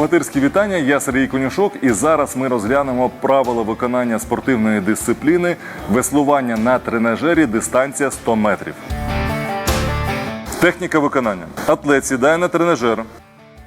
Богатирські вітання. Я Сергій Конюшок, і зараз ми розглянемо правила виконання спортивної дисципліни веслування на тренажері дистанція 100 метрів. Техніка виконання. Атлет сідає на тренажер,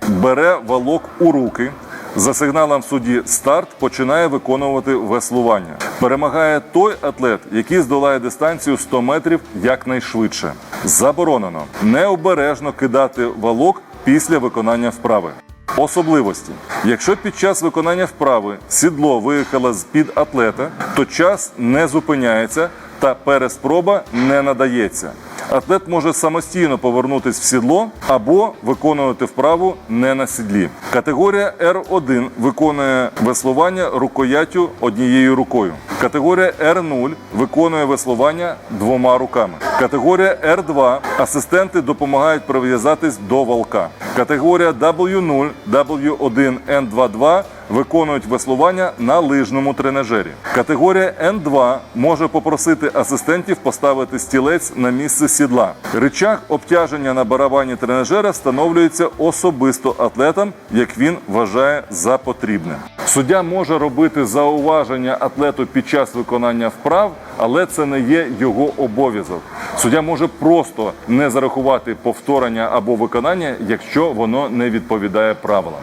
бере валок у руки. За сигналом судді старт починає виконувати веслування. Перемагає той атлет, який здолає дистанцію 100 метрів якнайшвидше. Заборонено необережно кидати валок після виконання вправи. Особливості: якщо під час виконання вправи сідло виїхало з під атлета, то час не зупиняється та переспроба не надається. Атлет може самостійно повернутись в сідло або виконувати вправу не на сідлі. Категорія R1 виконує веслування рукояттю однією рукою. Категорія R0 виконує веслування двома руками. Категорія R2 асистенти допомагають прив'язатись до валка. Категорія W0, W1, N22 виконують веслування на лижному тренажері. Категорія N2 може попросити асистентів поставити стілець на місце сідла. Рычаг обтяження на барабані тренажера встановлюється особисто атлетом, як він вважає за потрібне. Суддя може робити зауваження атлету під час виконання вправ, але це не є його обов'язок. Суддя може просто не зарахувати повторення або виконання, якщо воно не відповідає правилам.